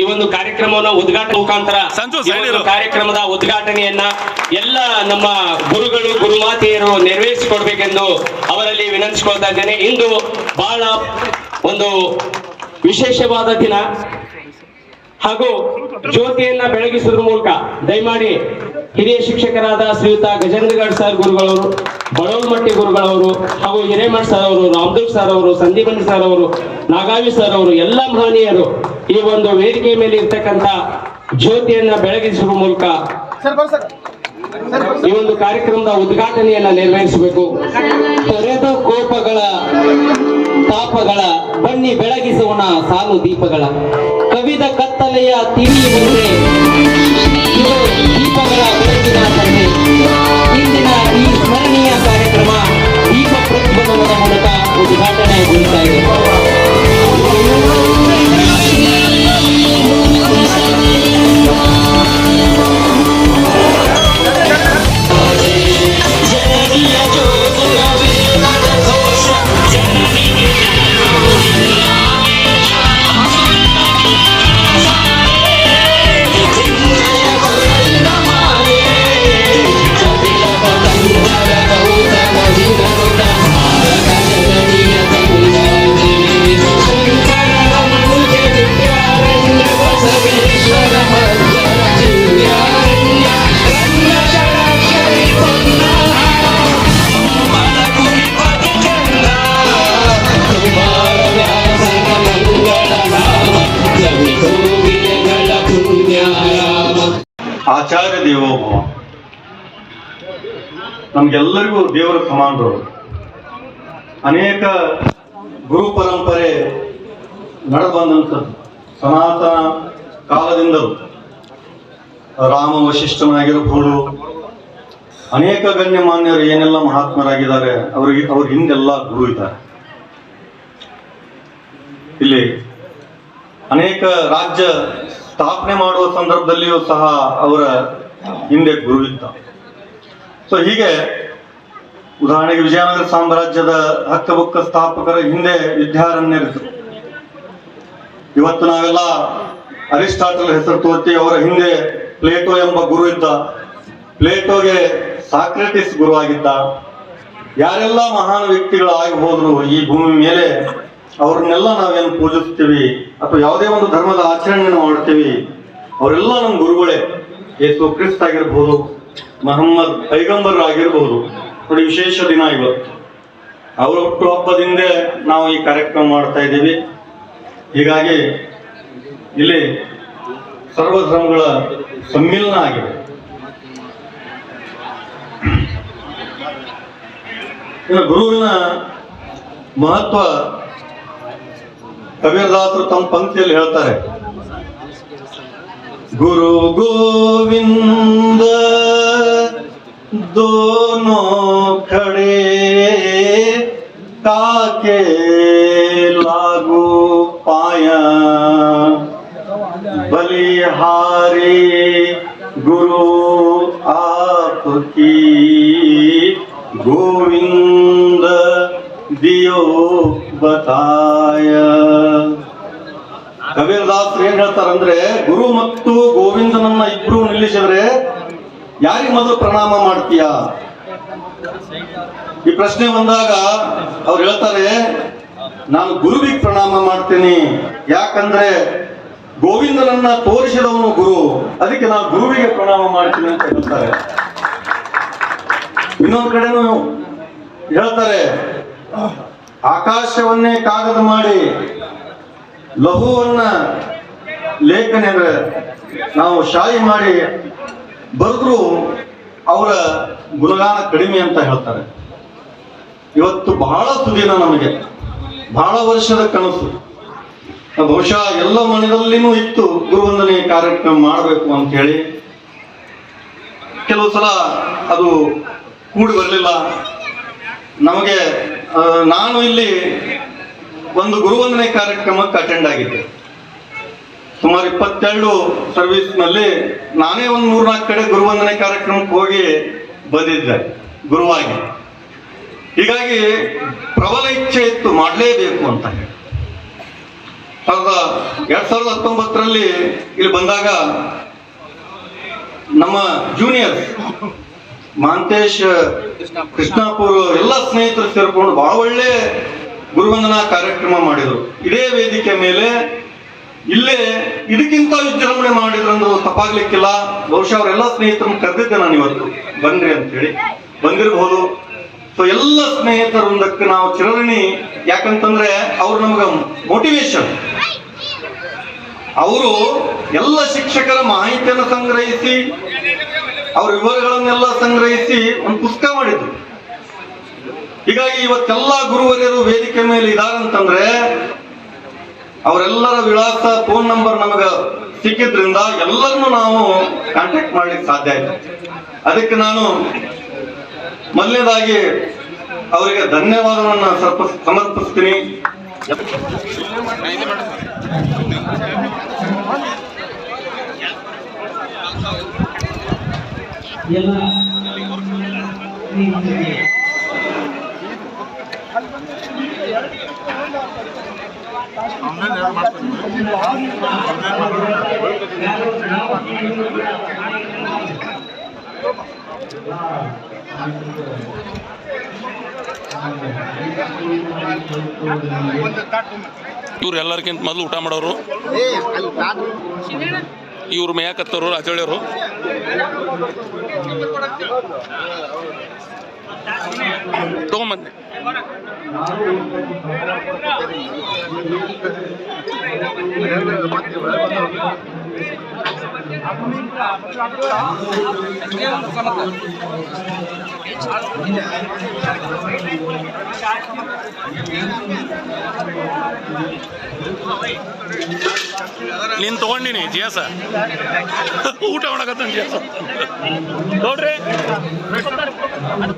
ಈ ಒಂದು ಕಾರ್ಯಕ್ರಮವನ್ನು ಉದ್ಘಾಟನೆ ಮುಖಾಂತರ. ಕಾರ್ಯಕ್ರಮದ ಉದ್ಘಾಟನೆಯನ್ನ ಎಲ್ಲ ನಮ್ಮ ಗುರುಗಳು ಗುರುಮಾತೆಯರು ನೆರವೇರಿಸಿಕೊಡ್ಬೇಕೆಂದು ಅವರಲ್ಲಿ ವಿನಂತಿಸಿಕೊಳ್ತಾ ಇದ್ದೇನೆ. ಇಂದು ಬಹಳ ಒಂದು ವಿಶೇಷವಾದ ದಿನ. ಹಾಗೂ ಜ್ಯೋತಿಯನ್ನ ಬೆಳಗಿಸುವುದ್ರ ಮೂಲಕ ದಯಮಾಡಿ ಹಿರಿಯ ಶಿಕ್ಷಕರಾದ ಶ್ರೀಯುತ ಗಜೇಂದ್ರಗಢ ಸರ್ ಗುರುಗಳವರು ಬಡವಲಮಟ್ಟಿ ಗುರುಗಳವರು ಹಾಗೂ ಹಿರೇಮಠ ಸರ್ ಅವರು ರಾಮದೇವ್ ಸರ್ ಅವರು ಸಂದೀಪನ್ ಸರ್ ಅವರು ನಾಗಾವಿ ಸರ್ ಅವರು ಎಲ್ಲ ಮಹನೀಯರು ಈ ಒಂದು ವೇದಿಕೆ ಮೇಲೆ ಇರ್ತಕ್ಕಂಥ ಜ್ಯೋತಿಯನ್ನ ಬೆಳಗಿಸುವ ಮೂಲಕ ಈ ಒಂದು ಕಾರ್ಯಕ್ರಮದ ಉದ್ಘಾಟನೆಯನ್ನ ನೆರವೇರಿಸಬೇಕು. ತೊರೆದ ಕೋಪಗಳ ತಾಪಗಳ ಬನ್ನಿ ಬೆಳಗಿಸೋಣ ಸಾಲು ದೀಪಗಳ. ಕವಿದ ಕತ್ತಲೆಯ ತಿಳಿ ಮುಂದೆ ದೀಪಗಳ ಬೆಳಕಿನ ಆಚಾರ್ಯ ದೇವೋಭವ. ನಮ್ಗೆಲ್ಲರಿಗೂ ದೇವರ ಸಮಾನರು ಅನೇಕ ಗುರು ಪರಂಪರೆ ಬಂದಂತ ಸನಾತನ ಕಾಲದಿಂದಲೂ. ರಾಮ ವಶಿಷ್ಠನಾಗಿರಬಹುದು. ಅನೇಕ ಗಣ್ಯಮಾನ್ಯರು ಏನೆಲ್ಲ ಮಹಾತ್ಮರಾಗಿದ್ದಾರೆ, ಅವರಿಗೆ, ಅವ್ರ ಹಿಂದೆಲ್ಲ ಗುರು ಇದ್ದಾರೆ. ಇಲ್ಲಿ ಅನೇಕ ರಾಜ್ಯ ಸ್ಥಾಪನೆ ಮಾಡುವ ಸಂದರ್ಭದಲ್ಲಿಯೂ ಸಹ ಅವರ ಹಿಂದೆ ಗುರು ಇದ್ದ ಸೊ ಹೀಗೆ ಉದಾಹರಣೆಗೆ ವಿಜಯನಗರ ಸಾಮ್ರಾಜ್ಯದ ಹಕ್ಕಬುಕ್ಕ ಸ್ಥಾಪಕರ ಹಿಂದೆ ವಿದ್ಯಾರಣ್ಯರಿದ್ರು ಇವತ್ತು ನಾವೆಲ್ಲ ಅರಿಸ್ಟಾಟಲ್ ಹೆಸರು ತೋರ್ತಿ ಅವರ ಹಿಂದೆ ಪ್ಲೇಟೋ ಎಂಬ ಗುರು ಇದ್ದ. ಪ್ಲೇಟೋಗೆ ಸಾಕ್ರೆಟಿಸ್ ಗುರುವಾಗಿದ್ದ. ಯಾರೆಲ್ಲ ಮಹಾನ್ ವ್ಯಕ್ತಿಗಳಾಗಿ ಹೋದ್ರು ಈ ಭೂಮಿ ಮೇಲೆ ಅವ್ರನ್ನೆಲ್ಲ ನಾವೇನು ಪೂಜಿಸ್ತೀವಿ ಅಥವಾ ಯಾವುದೇ ಒಂದು ಧರ್ಮದ ಆಚರಣೆಯನ್ನು ಮಾಡ್ತೀವಿ, ಅವರೆಲ್ಲ ನಮ್ಮ ಗುರುಗಳೇ. ಯೇಸು ಕ್ರಿಸ್ತ ಆಗಿರ್ಬೋದು, ಮಹಮ್ಮದ್ ಪೈಗಂಬರ್ ಆಗಿರ್ಬೋದು, ನೋಡಿ ವಿಶೇಷ ದಿನ ಇವತ್ತು ಅವರ ಹುಟ್ಟುಹಬ್ಬದಿಂದ ನಾವು ಈ ಕಾರ್ಯಕ್ರಮ ಮಾಡ್ತಾ ಇದ್ದೀವಿ. ಹೀಗಾಗಿ ಇಲ್ಲಿ ಸರ್ವಧರ್ಮಗಳ ಸಮ್ಮಿಲನ ಆಗಿದೆ. ಇನ್ನು ಗುರುವಿನ ಮಹತ್ವ कबीर कबीरदास तो तम पंक्तियों हेळ्तारे गुरु गोविंद, दोनों खड़े काके लागू पाया। बलिहारी गुरु आपकी गोविंद दियो बताया। ಕಬೀರದಾಸ್ ಏನ್ ಹೇಳ್ತಾರಂದ್ರೆ, ಗುರು ಮತ್ತು ಗೋವಿಂದನನ್ನ ಇಬ್ರು ನಿಲ್ಲಿಸಿದ್ರೆ ಯಾರಿಗೆ ಮೊದಲು ಪ್ರಣಾಮ ಮಾಡ್ತೀಯ? ಈ ಪ್ರಶ್ನೆ ಬಂದಾಗ ಅವ್ರು ಹೇಳ್ತಾರೆ, ನಾನು ಗುರುವಿಗೆ ಪ್ರಣಾಮ ಮಾಡ್ತೀನಿ. ಯಾಕಂದ್ರೆ ಗೋವಿಂದನನ್ನ ತೋರಿಸಿದವನು ಗುರು, ಅದಕ್ಕೆ ನಾನು ಗುರುವಿಗೆ ಪ್ರಣಾಮ ಮಾಡ್ತೀನಿ ಅಂತ ಹೇಳ್ತಾರೆ. ಇನ್ನೊಂದು ಕಡೆನೂ ಹೇಳ್ತಾರೆ, ಆಕಾಶವನ್ನೇ ಕಾಗದ ಮಾಡಿ ಲಘುವನ್ನ ಲೇಖನ ಅಂದ್ರೆ ನಾವು ಶಾಯಿ ಮಾಡಿ ಬರೆದ್ರು ಅವರ ಗುಣಗಾನ ಕಡಿಮೆ ಅಂತ ಹೇಳ್ತಾರೆ. ಇವತ್ತು ಬಹಳ ಸುದಿನ ನಮಗೆ, ಬಹಳ ವರ್ಷದ ಕನಸು. ಬಹುಶಃ ಎಲ್ಲ ಮನೆಯಲ್ಲಿನೂ ಇತ್ತು ಗುರುವಂದನೆ ಕಾರ್ಯಕ್ರಮ ಮಾಡಬೇಕು ಅಂತ ಹೇಳಿ ಕೆಲವು ಸಲ ಅದು ಕೂಡಿ ಬರಲಿಲ್ಲ. ನಮಗೆ ನಾನು ಇಲ್ಲಿ ಒಂದು ಗುರುವಂದನೆ ಕಾರ್ಯಕ್ರಮಕ್ಕೆ ಅಟೆಂಡ್ ಆಗಿದ್ದೆ ಸುಮಾರು ಇಪ್ಪತ್ತೆರಡು ಸರ್ವಿಸ್ನಲ್ಲಿ ನಾನೇ ಒಂದು ಮೂರ್ನಾಲ್ಕು ಕಡೆ ಗುರುವಂದನೆ ಕಾರ್ಯಕ್ರಮಕ್ಕೆ ಹೋಗಿ ಬಂದಿದ್ದೆ, ಗುರುವಾಗಿ. ಹೀಗಾಗಿ ಪ್ರಬಲ ಇಚ್ಛೆ ಇತ್ತು, ಮಾಡಲೇಬೇಕು ಅಂತ ಹೇಳಿ. ಸಾವಿರದ ಎರಡ್ ಸಾವಿರದ ಹತ್ತೊಂಬತ್ತರಲ್ಲಿ ಇಲ್ಲಿ ಬಂದಾಗ ನಮ್ಮ ಜೂನಿಯರ್ ಮಾಂತೇಶ್, ಕೃಷ್ಣಾಪುರ್, ಎಲ್ಲ ಸ್ನೇಹಿತರು ಸೇರ್ಕೊಂಡು ಬಹಳ ಒಳ್ಳೆ ಗುರುವಂದನಾ ಕಾರ್ಯಕ್ರಮ ಮಾಡಿದರು. ಇದೇ ವೇದಿಕೆ ಮೇಲೆ ಇಲ್ಲೇ ಇದಕ್ಕಿಂತ ವಿಜೃಂಭಣೆ ಮಾಡಿದ್ರಂದ್ರು ತಪ್ಪಾಗ್ಲಿಕ್ಕಿಲ್ಲ. ಬಹುಶಃ ಅವರೆಲ್ಲ ಸ್ನೇಹಿತರನ್ನು ಕರೆದಿದ್ದೆ ನಾನು ಇವತ್ತು. ಬನ್ರಿ ಅಂತ ಹೇಳಿ ಬಂದಿರಬಹುದು ಸೊ ಎಲ್ಲ ಸ್ನೇಹಿತರೊಂದಕ್ಕೆ ನಾವು ಚಿರಋಣಿ. ಯಾಕಂತಂದ್ರೆ ಅವ್ರು ನಮ್ಗೆ ಮೋಟಿವೇಶನ್ ಅವರು ಎಲ್ಲ ಶಿಕ್ಷಕರ ಮಾಹಿತಿಯನ್ನು ಸಂಗ್ರಹಿಸಿ, ಅವ್ರ ವಿವರಗಳನ್ನೆಲ್ಲ ಸಂಗ್ರಹಿಸಿ ಒಂದು ಪುಸ್ತಕ ಮಾಡಿದ್ರು. ಹೀಗಾಗಿ ಇವತ್ತೆಲ್ಲ ಗುರುವರ್ಯರು ವೇದಿಕೆ ಮೇಲೆ ಇದಾರಂತಂದ್ರೆ, ಅವರೆಲ್ಲರ ವಿಳಾಸ, ಫೋನ್ ನಂಬರ್ ನಮಗೆ ಸಿಕ್ಕಿದ್ರಿಂದ ಎಲ್ಲರನ್ನು ನಾವು ಕಾಂಟ್ಯಾಕ್ಟ್ ಮಾಡ್ಲಿಕ್ಕೆ ಸಾಧ್ಯ ಆಯ್ತು. ಅದಕ್ಕೆ ನಾನು ಮೊದಲನೇದಾಗಿ ಅವರಿಗೆ ಧನ್ಯವಾದವನ್ನ ಸ್ವಲ್ಪ ಸಮರ್ಪಿಸ್ತೀನಿ. ಇವ್ರು ಎಲ್ಲರಿಗಿಂತ ಮೊದಲು ಊಟ ಮಾಡೋರು. ಇವ್ರು ಮೇಯಕತ್ತವರು ರಾಜಳಿಯವರು. ತಗೊಂಬಂದೆ ನೀನು ತಗೊಂಡಿನಿ ಜಿಯಾಸ. ಊಟ ಮಾಡಕತ್ತ ಜಿಯಾಸ. ನೋಡ್ರಿ.